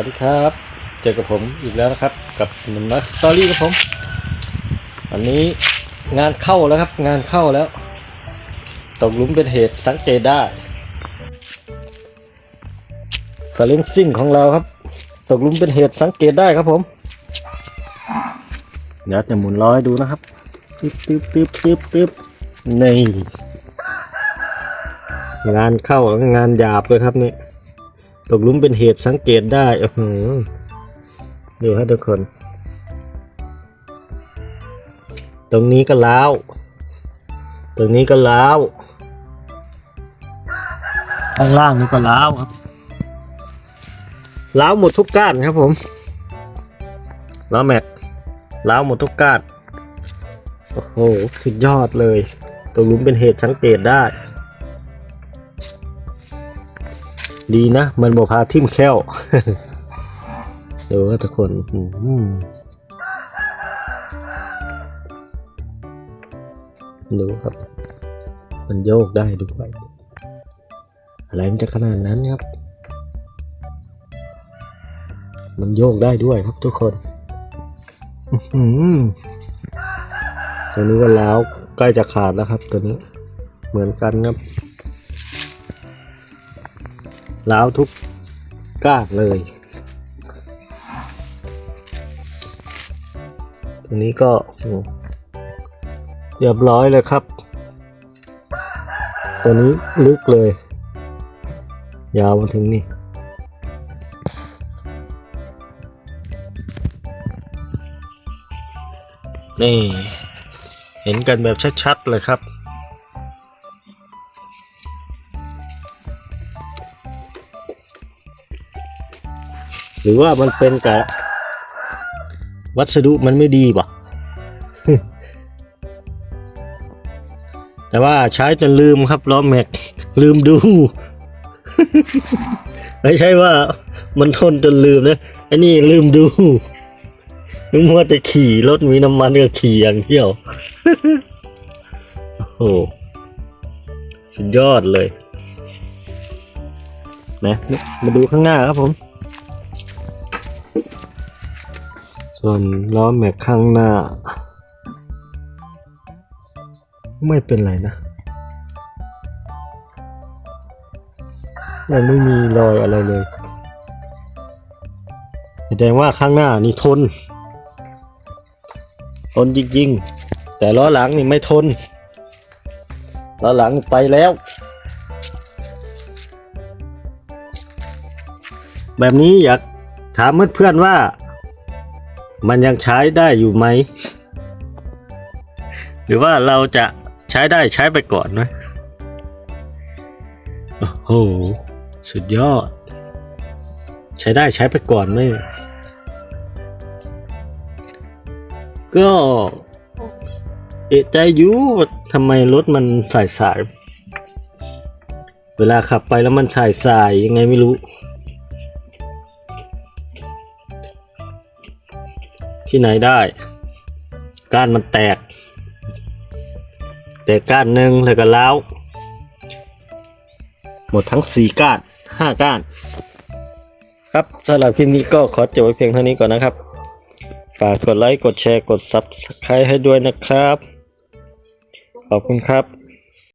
วัสดีครับ เจอกับผมอีกแล้วนะครับ กับหนุ่มนักสตอรี่ครับผมวันนี้งานเข้าแล้วครับ งานเข้าแล้วตกลุมเป็นเหตุสังเกตได้สลิงซิ่งของเราครับ ตกลุมเป็นเหตุสังเกตได้ครับผมเดี๋ยวจะหมุนร้อยดูนะครับตึ๊บตึ๊บตึ๊บตึ๊บตึ๊บในงานเข้าแล้วงานหยาบเลยครับนี่ ตกหลุมเป็นเหตุสังเกตได้โอ้โหดูครับทุกคน ตรงนี้ก็ล้าว ตรงนี้ก็ล้าวข้างล่างนี่ก็ล้าวครับล้าวหมดทุกก้านครับผมล้าวแม็กล้าวหมดทุกก้าน โอ้โห สุดยอดเลย ตกหลุมเป็นเหตุสังเกตได้ ดีนะ มันบอพาทิ่มแค้วดูว่าทุกคนดูครับ มันโยกได้ด้วยอะไรมันจะขนาดนั้นครับ มันโยกได้ด้วยครับทุกคนอื้อหือตัวนี้ก็แล้วใกล้จะขาดแล้วครับ ตัวนี้ เหมือนกันครับ ล้าวทุกก้านเลย ตรงนี้ก็เรียบร้อยเลยครับ ตัวนี้ลึกเลย ยาวมาถึงนี่นี่ เห็นกันแบบชัด ๆ เลยครับ รือว่ามันเป็นกับวัสดุมันไม่ดีป่ะ แต่ว่าใช้จนลืมครับล้อแม็ก ลืมดู ไม่ใช่ว่ามันทนจนลืมนะไอ้นี่ลืมดูนึกว่าจะขี่รถมีน้ำมันก็ขี่อย่างเที่ยว โอ้โหสุดยอดเลยนะมาดูข้างหน้าครับผม ส่วนล้อแม็กข้างหน้า ไม่เป็นไรนะ มันไม่มีรอยอะไรเลย แสดงว่าข้างหน้านี่ทน ทนจริงๆ แต่ล้อหลังนี่ไม่ทน ล้อหลังไปแล้วแบบนี้อยากถามเพื่อนๆว่า มันยังใช้ได้อยู่ไหม หรือว่าเราจะใช้ได้ใช้ไปก่อนไหมโอ้โห สุดยอด ใช้ได้ใช้ไปก่อนไหมก็เอะใจอยู่ทำไมรถมันสายสาย เวลาขับไปแล้วมันสายสายยังไงไม่รู้ ที่ไหนได้ ก้านมันแตก แต่ก้านหนึ่งแล้วก็ล้าวหมดทั้งสี่ก้านห้าก้าน ครับสำหรับคลิปนี้ก็ขอจบไว้เพียงเท่านี้ก่อนนะครับ ฝากกดไลค์ กดแชร์ กด Subscribe ให้ด้วยนะครับ ขอบคุณครับ